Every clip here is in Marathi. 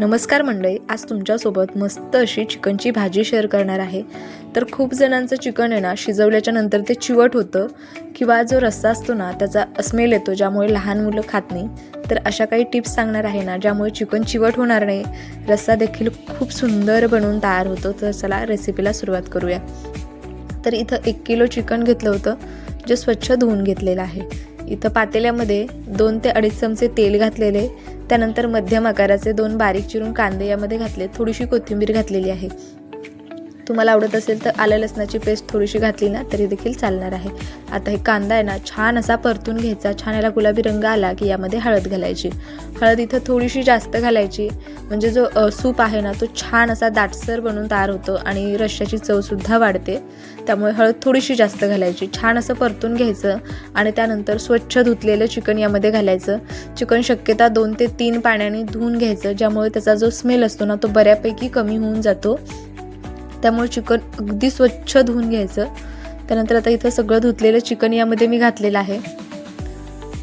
नमस्कार मंडळी आज तुमच्यासोबत मस्त अशी चिकनची भाजी शेअर करणार आहे. तर खूप जणांचं चिकन आहे ना शिजवल्याच्या नंतर ते चिवट होतं किंवा जो रस्सा असतो ना त्याचा स्मेल येतो ज्यामुळे लहान मुलं खात नाही. तर अशा काही टिप्स सांगणार आहे ना ज्यामुळे चिकन चिवट होणार नाही. रस्सा देखील खूप सुंदर बनवून तयार होतो. तर चला रेसिपीला सुरुवात करूया. तर इथं एक किलो चिकन घेतलं होतं जे स्वच्छ धुवून घेतलेलं आहे. इथं पातेल्यामध्ये दोन ते अडीच चमचे तेल घातलेले त्यानंतर मध्यम आकाराचे दोन बारीक चिरून कांदे यामध्ये घातले थोडीशी कोथिंबीर घातलेली आहे. तुम्हाला आवडत असेल तर आलं लसणाची पेस्ट थोडीशी घातली ना तरी देखील चालणार आहे. आता हे कांदा आहे ना छान असा परतून घ्यायचा. छान याला गुलाबी रंग आला की यामध्ये हळद घालायची. हळद इथं थोडीशी जास्त घालायची. म्हणजे जो सूप आहे ना तो छान असा दाटसर बनून तयार होतो आणि रश्श्याची चवसुद्धा वाढते. त्यामुळे हळद थोडीशी जास्त घालायची. छान असं परतून घ्यायचं आणि त्यानंतर स्वच्छ धुतलेलं चिकन यामध्ये घालायचं. चिकन शक्यता दोन ते तीन पाण्याने धुवून घ्यायचं ज्यामुळे त्याचा जो स्मेल असतो ना तो बऱ्यापैकी कमी होऊन जातो. त्यामुळे चिकन अगदी स्वच्छ धुवून घ्यायचं. त्यानंतर आता इथं सगळं धुतलेलं चिकन यामध्ये मी घातलेलं आहे.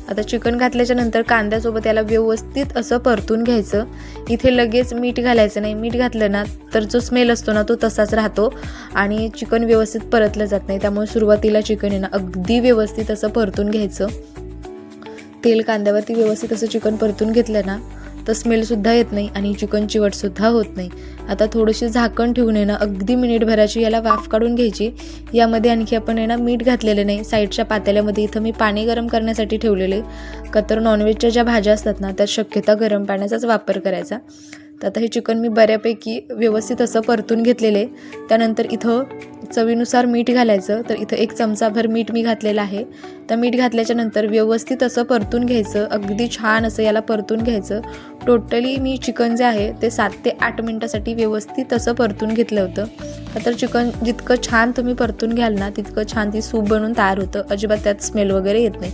आता चिकन घातल्याच्या नंतर कांद्यासोबत याला व्यवस्थित असं परतून घ्यायचं. इथे लगेच मीठ घालायचं नाही. मीठ घातलं ना तर जो स्मेल असतो ना तो तसाच राहतो. आणि चिकन व्यवस्थित परतलं जात नाही. त्यामुळे सुरुवातीला चिकन आहे ना अगदी व्यवस्थित असं परतून घ्यायचं. तेल कांद्यावरती व्यवस्थित असं चिकन परतून घेतलं ना तर स्मेलसुद्धा येत नाही आणि चिकन चिवटसुद्धा होत नाही. आता थोडीशी झाकण ठेवून येणं ना अगदी मिनिटभराची याला वाफ काढून घ्यायची. यामध्ये आणखी आपण आहे ना मीठ घातलेलं नाही. साईडच्या पातेल्यामध्ये इथं मी पाणी गरम करण्यासाठी ठेवलेले का तर नॉनव्हेजच्या ज्या भाज्या असतात ना त्या शक्यता गरम पाण्याचाच वापर करायचा. तर आता हे चिकन मी बऱ्यापैकी व्यवस्थित असं परतून घेतलेले त्यानंतर इथं चवीनुसार मीठ घालायचं. तर इथं एक चमचाभर मीठ मी घातलेलं आहे. तर मीठ घातल्याच्या नंतर व्यवस्थित असं परतून घ्यायचं. अगदी छान असं याला परतून घ्यायचं. टोटली मी चिकन जे आहे ते सात ते आठ मिनटासाठी व्यवस्थित असं परतून घेतलं होतं. तर चिकन जितकं छान तुम्ही परतून घ्याल ना तितकं छान ती सूप बनून तयार होतं. अजिबात त्यात स्मेल वगैरे येत नाही.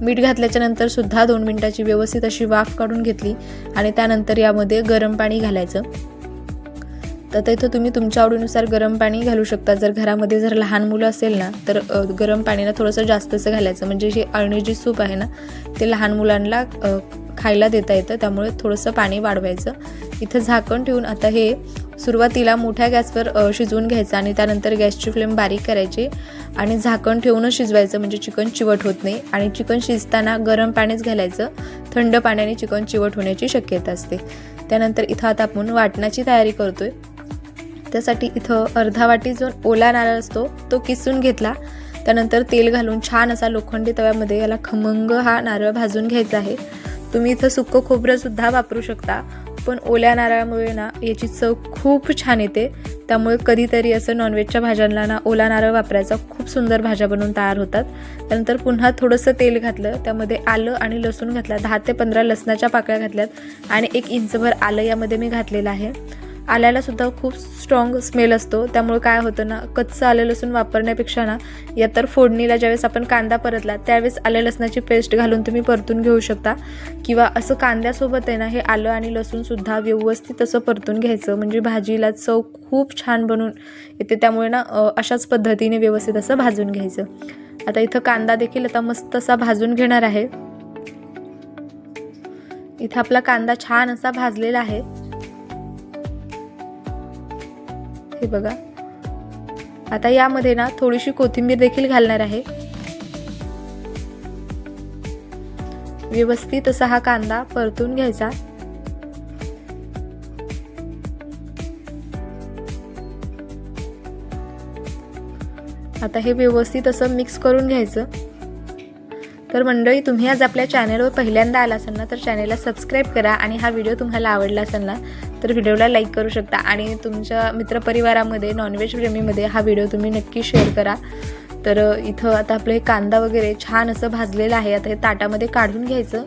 मीठ घातल्याच्या नंतर सुद्धा दोन मिनटाची व्यवस्थित अशी वाफ काढून घेतली आणि त्यानंतर यामध्ये गरम पाणी घालायचं. तर तिथं तुम्ही तुमच्या आवडीनुसार गरम पाणी घालू शकता. जर घरामध्ये जर लहान मुलं असेल ना तर गरम पाणीला थोडंसं जास्तचं घालायचं. म्हणजे हे अळणी जी सूप आहे ना ते लहान मुलांना खायला देता येतं. त्यामुळे थोडंसं पाणी वाढवायचं. इथं झाकण ठेवून आता हे सुरुवातीला मोठ्या गॅसवर शिजवून घ्यायचं आणि त्यानंतर गॅसची फ्लेम बारीक करायची आणि झाकण ठेवूनच शिजवायचं म्हणजे चिकन चिवट होत नाही. आणि चिकन शिजताना गरम पाणीच घालायचं. थंड पाण्याने चिकन चिवट होण्याची शक्यता असते. त्यानंतर इथं आता आपण वाटणाची तयारी करतोय. त्यासाठी इथं अर्धा वाटी जो ओला नारळ असतो तो किसून घेतला. त्यानंतर तेल घालून छान असा लोखंडी तव्यामध्ये याला खमंग हा नारळ भाजून घ्यायचा आहे. तुम्ही इथं सुक्क खोबरंसुद्धा वापरू शकता. पण ओल्या नारळामुळे ना याची चव खूप छान येते. त्यामुळे कधीतरी असं नॉनव्हेजच्या भाज्यांना ना ओला नारळ वापरायचा खूप सुंदर भाज्या बनवून तयार होतात. त्यानंतर पुन्हा थोडंसं तेल घातलं त्यामध्ये आलं आणि लसूण घातला दहा ते पंधरा लसणाच्या पाकळ्या घातल्यात आणि एक इंचभर आलं यामध्ये मी घातलेलं आहे. आल्याला सुद्धा खूप स्ट्रॉंग स्मेल असतो. त्यामुळे काय होतं ना कच्चं आलं लसूण वापरण्यापेक्षा ना या तर फोडणीला ज्यावेळेस आपण कांदा परतला त्यावेळेस आलं लसणाची पेस्ट घालून तुम्ही परतून घेऊ शकता. किंवा असं कांद्यासोबत आहे ना हे आलं आणि लसूण सुद्धा व्यवस्थित असं परतून घ्यायचं. म्हणजे भाजीला चव खूप छान बनून येते. त्यामुळे ना अशाच पद्धतीने व्यवस्थित असं भाजून घ्यायचं. आता इथं कांदा देखील आता मस्त असा भाजून घेणार आहे. इथं आपला कांदा छान असा भाजलेला आहे. हे बघा. आता यामध्ये ना थोडीशी कोथिंबीर देखील घालणार आहे. व्यवस्थित असा हा कांदा परतून घ्यायचा. आता हे व्यवस्थित असं मिक्स करून घ्यायचं. तर मंडळी तुम्ही आज आपल्या चॅनलवर पहिल्यांदा आला असाल ना तर चॅनलला सबस्क्राईब करा आणि हा व्हिडिओ तुम्हाला आवडला असेल ना तर व्हिडिओला लाईक करू शकता. आणि तुमच्या मित्रपरिवारामध्ये नॉनव्हेज प्रेमीमध्ये हा व्हिडिओ तुम्ही नक्की शेअर करा. तर इथं आता आपलं हे कांदा वगैरे छान असं भाजलेलं आहे. आता हे ताटामध्ये काढून घ्यायचं.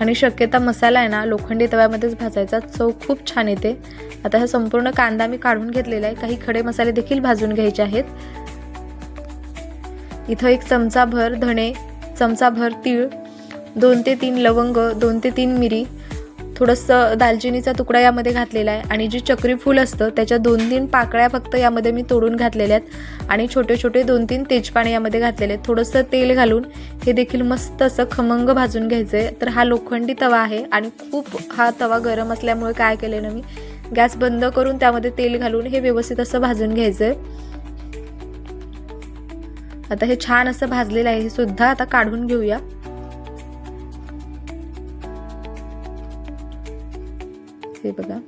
आणि शक्यता मसाला आहे ना लोखंडी तव्यामध्येच भाजायचा. चव खूप छान येते. आता हा संपूर्ण कांदा मी काढून घेतलेला आहे. काही खडे मसाले देखील भाजून घ्यायचे आहेत. इथं एक चमचाभर धणे चमचाभर तीळ दोन ते तीन लवंग दोन ते तीन मिरी थोडंसं दालचिनीचा तुकडा यामध्ये घातलेला आहे आणि जे चक्रीफूल असतं त्याच्या दोन तीन पाकळ्या फक्त यामध्ये मी तोडून घातलेल्या आहेत आणि छोटे छोटे दोन तीन तेजपाने यामध्ये घातलेले आहेत. थोडंसं तेल घालून हे देखील मस्त असं खमंग भाजून घ्यायचं आहे तर हा लोखंडी तवा आहे आणि खूप हा तवा गरम असल्यामुळे काय केलं ना मी गॅस बंद करून त्यामध्ये तेल घालून हे व्यवस्थित असं भाजून घ्यायचं आहे आता हे छान असं भाजलेलं आहे हे सुद्धा आता काढून घेऊया. हे बघा.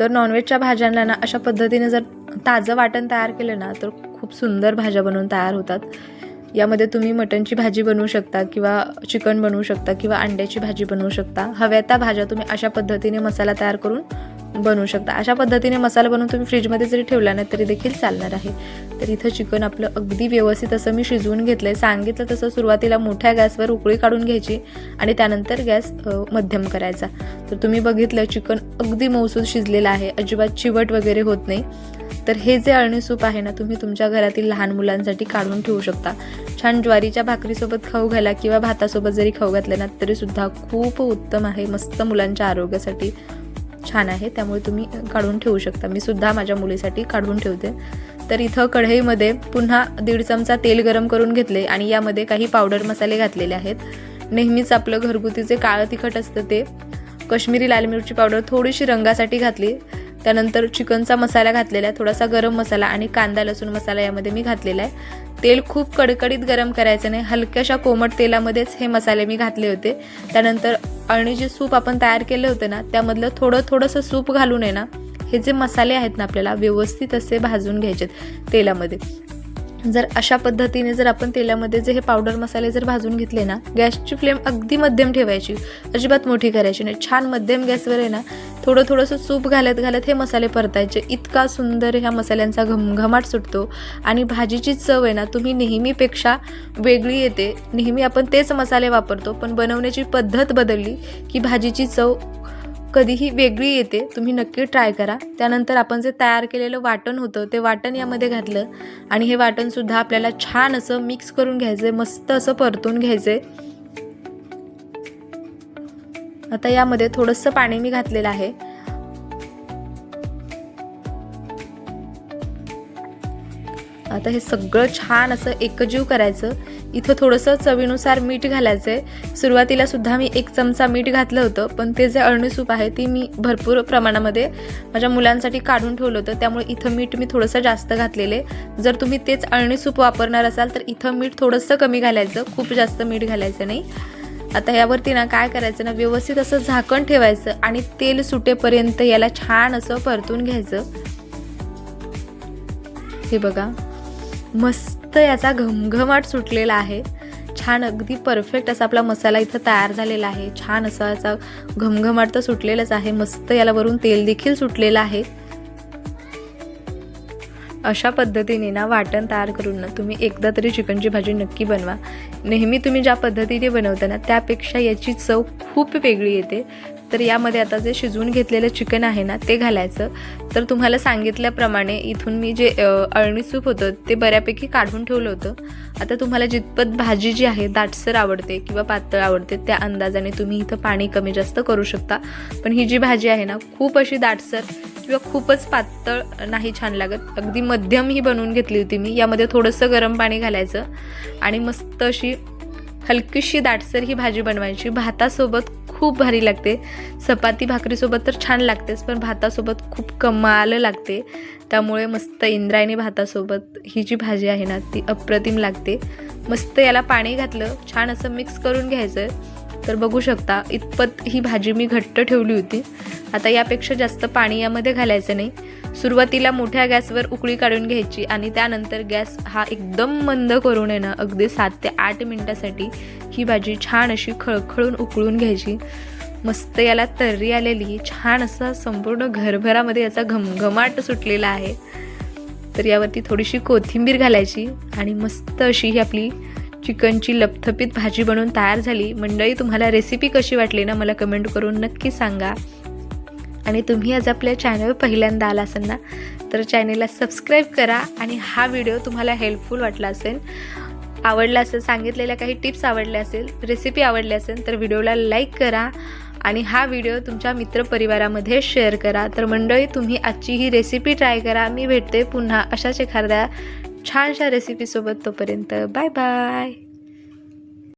तर नॉनव्हेजच्या भाज्यांना ना अशा पद्धतीने जर ताजं वाटण तयार केलं ना तर खूप सुंदर भाज्या बनवून तयार होतात. यामध्ये तुम्ही मटणची भाजी बनवू शकता किंवा चिकन बनवू शकता किंवा अंड्याची भाजी बनवू शकता. हव्या त्या भाज्या तुम्ही अशा पद्धतीने मसाला तयार करून बनवू शकता. अशा पद्धतीने मसाला बनवून तुम्ही फ्रीजमध्ये जरी ठेवला ना तरी देखील चालणार आहे. तर इथं चिकन आपलं अगदी व्यवस्थित असं मी शिजवून घेतलं आहे सांगितलं तसं सुरुवातीला मोठ्या गॅसवर उकळी काढून घ्यायची आणि त्यानंतर गॅस मध्यम करायचा. तर तुम्ही बघितलं चिकन अगदी मौसूद शिजलेलं आहे. अजिबात चिवट वगैरे होत नाही. तर हे जे अळणी सूप आहे ना तुम्ही तुमच्या घरातील लहान मुलांसाठी काढून ठेवू शकता. छान ज्वारीच्या भाकरीसोबत खाऊ घाला किंवा भातासोबत जरी खाऊ घातलं ना तरीसुद्धा खूप उत्तम आहे. मस्त मुलांच्या आरोग्यासाठी. छान आहे त्यामुळे तुम्ही काढून ठेवू शकता. मी सुद्धा माझ्या मुलीसाठी काढून ठेवते. तर इथं कढईमध्ये पुन्हा दीड चमचा तेल गरम करून घेतले आणि यामध्ये काही पावडर मसाले घातलेले आहेत. नेहमीच आपलं घरगुती जे काळं तिखट असतं ते कश्मीरी लाल मिरची पावडर थोडीशी रंगासाठी घातली. त्यानंतर चिकनचा मसाला घातलेला आहे थोडासा गरम मसाला आणि कांदा लसूण मसाला यामध्ये मी घातलेला आहे. तेल खूप कडकडीत गरम करायचं नाही हलक्याशा कोमट तेलामध्येच हे मसाले मी घातले होते. त्यानंतर आणि जे सूप आपण तयार केले होते ना त्यामधलं थोडं थोडंसं सूप घालून आहे ना हे जे मसाले आहेत ना आपल्याला व्यवस्थित असे भाजून घ्यायचेत तेलामध्ये. जर अशा पद्धतीने जर आपण तेलामध्ये जे हे पावडर मसाले जर भाजून घेतले ना गॅसची फ्लेम अगदी मध्यम ठेवायची अजिबात मोठी करायची नाही. छान मध्यम गॅसवर आहे ना थोडं थोडंसं सूप घालत घालत हे मसाले परतायचे. इतका सुंदर ह्या मसाल्यांचा घमघमाट सुटतो. आणि भाजीची चव आहे ना तुम्ही नेहमीपेक्षा वेगळी येते. नेहमी आपण तेच मसाले वापरतो पण बनवण्याची पद्धत बदलली की भाजीची चव कधीही वेगळी येते तुम्ही नक्की ट्राय करा. त्यानंतर आपण जे तयार केलेलं वाटण होतं ते वाटण यामध्ये घातलं. आणि हे वाटणसुद्धा आपल्याला छान असं मिक्स करून घ्यायचं आहे मस्त असं परतून घ्यायचं आहे आता यामध्ये थोडंसं पाणी मी घातलेलं आहे. आता हे सगळं छान असं एकजीव करायचं. इथं थोडंसं चवीनुसार मीठ घालायचं आहे सुरुवातीला सुद्धा मी एक चमचा मीठ घातलं होतं पण ते जे अळणी सूप आहे ती मी भरपूर प्रमाणामध्ये माझ्या मुलांसाठी काढून ठेवलं होतं. त्यामुळे इथं मीठ मी थोडंसं जास्त घातलेले. जर तुम्ही तेच अळणी सूप वापरणार असाल तर इथं मीठ थोडंसं कमी घालायचं. खूप जास्त मीठ घालायचं नाही. आता यावरती ना काय करायचं ना व्यवस्थित असं झाकण ठेवायचं आणि तेल सुटेपर्यंत याला छान असं परतून घ्यायचं. हे बघा मस्त याचा घमघमाट सुटलेला आहे. छान अगदी परफेक्ट असा आपला मसाला इथं तयार झालेला आहे. छान असा याचा घमघमाट तर सुटलेलाच आहे. मस्त याला वरून तेल देखील सुटलेलं आहे. अशा पद्धतीने ना वाटण तयार करून ना तुम्ही एकदा तरी चिकनची भाजी नक्की बनवा. नेहमी तुम्ही ज्या पद्धतीने बनवता ना त्यापेक्षा याची चव खूप वेगळी येते. तर यामध्ये आता जे शिजवून घेतलेलं चिकन आहे ना ते घालायचं. तर तुम्हाला सांगितल्याप्रमाणे इथून मी जे अळणी सूप होतं ते बऱ्यापैकी काढून ठेवलं होतं. आता तुम्हाला जितपत भाजी जी आहे दाटसर आवडते किंवा पातळ आवडते त्या अंदाजाने तुम्ही इथं पाणी कमी जास्त करू शकता. पण ही जी भाजी आहे ना खूप अशी दाटसर किंवा खूपच पातळ नाही छान लागत. अगदी मध्यम ही बनवून घेतली होती मी. यामध्ये थोडंसं गरम पाणी घालायचं आणि मस्त अशी हलकीशी दाटसर ही भाजी बनवायची. भातासोबत खूप भारी लागते. चपाती भाकरीसोबत तर छान लागतेच पण भातासोबत खूप कमाल लागते. त्यामुळे मस्त इंद्रायणी भातासोबत ही जी भाजी आहे ना ती अप्रतिम लागते. मस्त याला पाणी घातलं छान असं मिक्स करून घ्यायचं तर बघू शकता इतपत ही भाजी मी घट्ट ठेवली होती. आता यापेक्षा जास्त पाणी यामध्ये घालायचं नाही. सुरुवातीला मोठ्या गॅसवर उकळी काढून घ्यायची आणि त्यानंतर गॅस हा एकदम मंद करून येणं अगदी सात ते आठ मिनटासाठी ही भाजी छान अशी खळखळून उकळून घ्यायची. मस्त याला तर्री आलेली छान असा संपूर्ण घरभरामध्ये याचा घमघमाट सुटलेला आहे. तर यावरती थोडीशी कोथिंबीर घालायची आणि मस्त अशी ही आपली चिकनची लपथपीत भाजी बनवून तयार झाली. मंडळी तुम्हाला रेसिपी कशी वाटली ना मला कमेंट करून नक्की सांगा. आणि तुम्ही आज आपल्या चॅनलवर पहिल्यांदा आला असाल ना तर चॅनेलला सबस्क्राईब करा आणि हा व्हिडिओ तुम्हाला हेल्पफुल वाटला असेल आवडला असेल सांगितलेल्या काही टिप्स आवडल्या असेल रेसिपी आवडली असेल तर व्हिडिओला लाईक करा आणि हा व्हिडिओ तुमच्या मित्रपरिवारामध्ये शेअर करा. तर मंडळी तुम्ही आजची ही रेसिपी ट्राय करा. मी भेटते पुन्हा अशाच एखाद्या छानशा रेसिपीसोबत तोपर्यंत बाय बाय